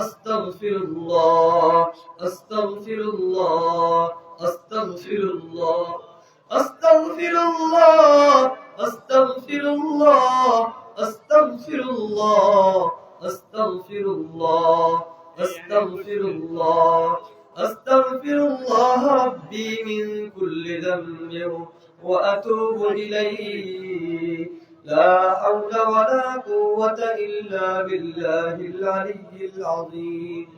আস্তাগফিরুল্লাহ আস্তাগফিরুল্লাহ আস্তাগফিরুল্লাহ আস্তাগফিরুল্লাহ আস্তাগফিরুল্লাহ আস্তাগফিরুল্লাহ আস্তাগফিরুল্লাহ আস্তাগফিরুল্লাহ আস্তাগফিরুল্লাহ রাব্বি মিন কুল্লি দাম্বি ওয়া আতুবু ইলাইহি। لا حول ولا قوة إلا بالله العلي العظيم.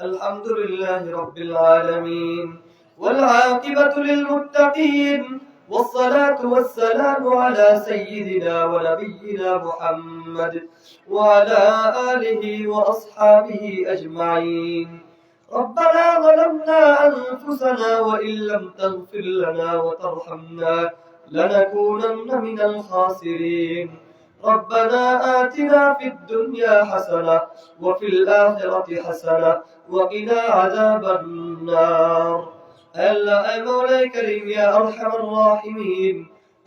الحمد لله رب العالمين. والعاقبة للمتقين. والصلاة والسلام على سيدنا ونبينا محمد وعلى آله وأصحابه أجمعين. ربنا ظلمنا أنفسنا وإن لم تغفر لنا وترحمنا لنكونن من الخاسرين ربنا آتنا في الدنيا حسنة وفي الآخرة حسنة وقنا عذاب النار আল্লাহ এ মৌলাই করিম ইয়া আরহামার রাহিমিন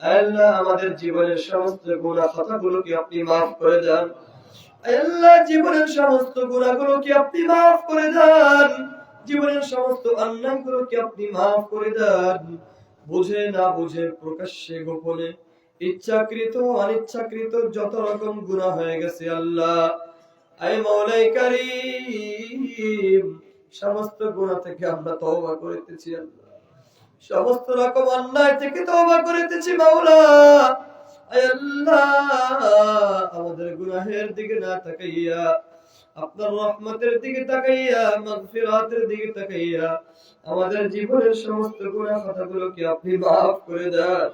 আল্লাহ আমাদের জীবনের সমস্ত গুনাহ খাতাগুলোকে আপনি maaf করে দেন আল্লাহ জীবনের সমস্ত গুনাহগুলোকে আপনি maaf করে দেন জীবনের সমস্ত অন্যায়গুলোকে আপনি maaf করে দেন বুঝে না বুঝে প্রকাশ্যে গোপনে। ইচ্ছাকৃত, অনিচ্ছাকৃত যত রকম গুনাহ হয়ে গেছে আল্লাহ। সমস্ত গুনাহ থেকে আমরা তওবা করিতেছি আল্লাহ। সমস্ত রকম অন্যায় থেকে তওবা করিতেছি মাওলা। আল্লাহ, আমাদের গুনাহের দিকে না তাকাইয়া আপনার রহমতের দিকে তাকাইয়া, মাগফিরাতের দিকে তাকাইয়া, আমাদের জীবনের সমস্ত গুনাহ কথাগুলোকে আপনি maaf করে দেন।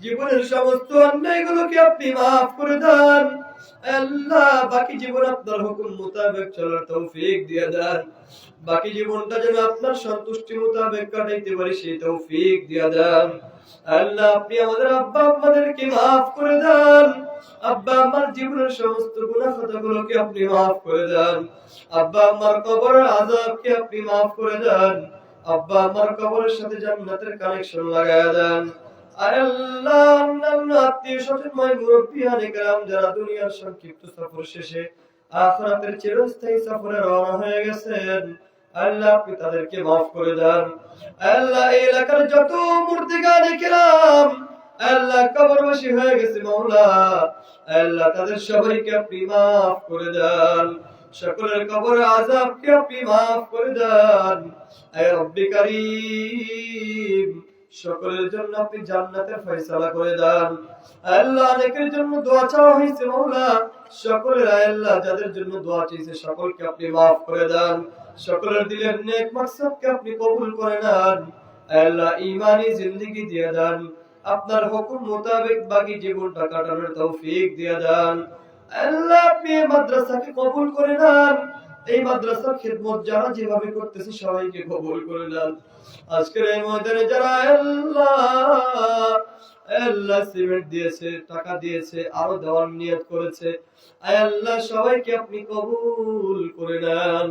জীবনের সমস্ত অন্যায়গুলোকে আপনি maaf করে দেন। আল্লাহ, বাকি জীবন আপনার হুকুম মোতাবেক চলার তৌফিক দিয়ে দেন। বাকি জীবনটা যেন আপনার সন্তুষ্টি মোতাবেক কাটাইতে পারি, সেই তৌফিক দিয়ে দেন। আল্লাহ, আপনি আমাদের আব্বা আম্মাদেরকে মাফ করে দেন। আব্বা, আমার জীবনের সমস্ত গুনাহ খাতাগুলোকে আপনি মাফ করে দেন। আব্বা, আমার কবরের আযাবকে আপনি মাফ করে দেন। আব্বা, আমার কবরের সাথে জান্নাতের কানেকশন লাগায় দেন। আত্মীয় স্বজনময় মুরব্বিয়ান একরাম যারা দুনিয়ার সংক্ষিপ্ত সফর শেষে আখিরাতের চিরস্থায়ী সফরে রওনা হয়ে গেছেন। আল্লাহ, আপনি তাদেরকে মাফ করে দেন। আল্লাহ এলাকার যত মূর্তিগান কেরাম আল্লাহ কবরবাসী হয়ে গেছে মাওলা। আল্লাহ তাদের সবাইকে আপনি মাফ করে দেন। সকলের কবর আযাবকে আপনি মাফ করে দেন। আয় রব্বি কারীম, সকলের জন্য আপনি জান্নাতের ফয়সালা করে দেন। আল্লাহ অনেকের জন্য দোয়া চাওয়া হয়েছে মাওলা। সকলের আল্লাহ যাদের জন্য দোয়া চেয়েছে সকলকে আপনি মাফ করে দেন। সকলের দিলের নেক মাকসাদকে আপনি কবুল করে নেন। আল্লাহ ইমানি জিন্দেগি দিয়ে দেন। আপনার হুকুম মোতাবেক বাকি জীবনটা কাটানোর তৌফিক দিয়ে দেন। আল্লাহ আপনি এই মাদ্রাসাকে কবুল করে নেন। এই মাদ্রাসার খেদমত যারা যেভাবে করতেছে সবাইকে কবুল করে নেন। আজকের এই ময়দানে যারা আল্লাহ আল্লাহ সিমেন্ট দিয়েছে, টাকা দিয়েছে, আরও দেওয়ার নিয়ত করেছে, আল্লাহ সবাইকে আপনি কবুল করে নেন।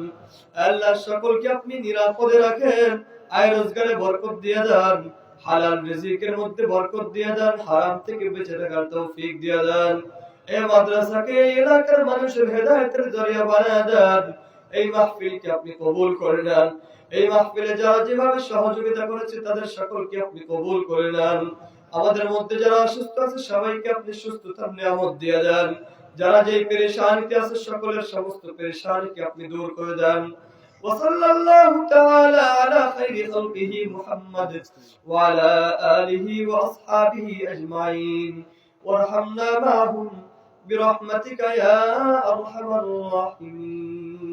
আল্লাহ সকলকে আপনি নিরাপদে রাখেন, আয় রোজগারে বরকত দিয়ে দেন। হালাল রিজিকের মধ্যে বরকত দিয়ে দেন, হারাম থেকে বেঁচে থাকার তৌফিক দিয়ে দেন। এই মাদ্রাসাকে এলাকার মানুষের হেদায়েতের জরিয়া বানিয়ে দেন। এই মাহফিলকে আপনি কবুল করে নেন। এই মাহফিলে যারা যেভাবে সহযোগিতা করেছে, তাদের সকলকে আপনি কবুল করে নেন। আমাদের মধ্যে যারা অসুস্থ আছে, সবাইকে আপনি সুস্থতার নিয়ামত দিয়ে দেন। যারা যে পেরেশানিতে আছে, সকলের সমস্ত পেরেশানিকে আপনি দূর করে দেন। وصلى الله تعالى على خير خلقه محمد وعلى آله وأصحابه أجمعين. وارحمنا معهم برحمتك يا أرحم الراحمين.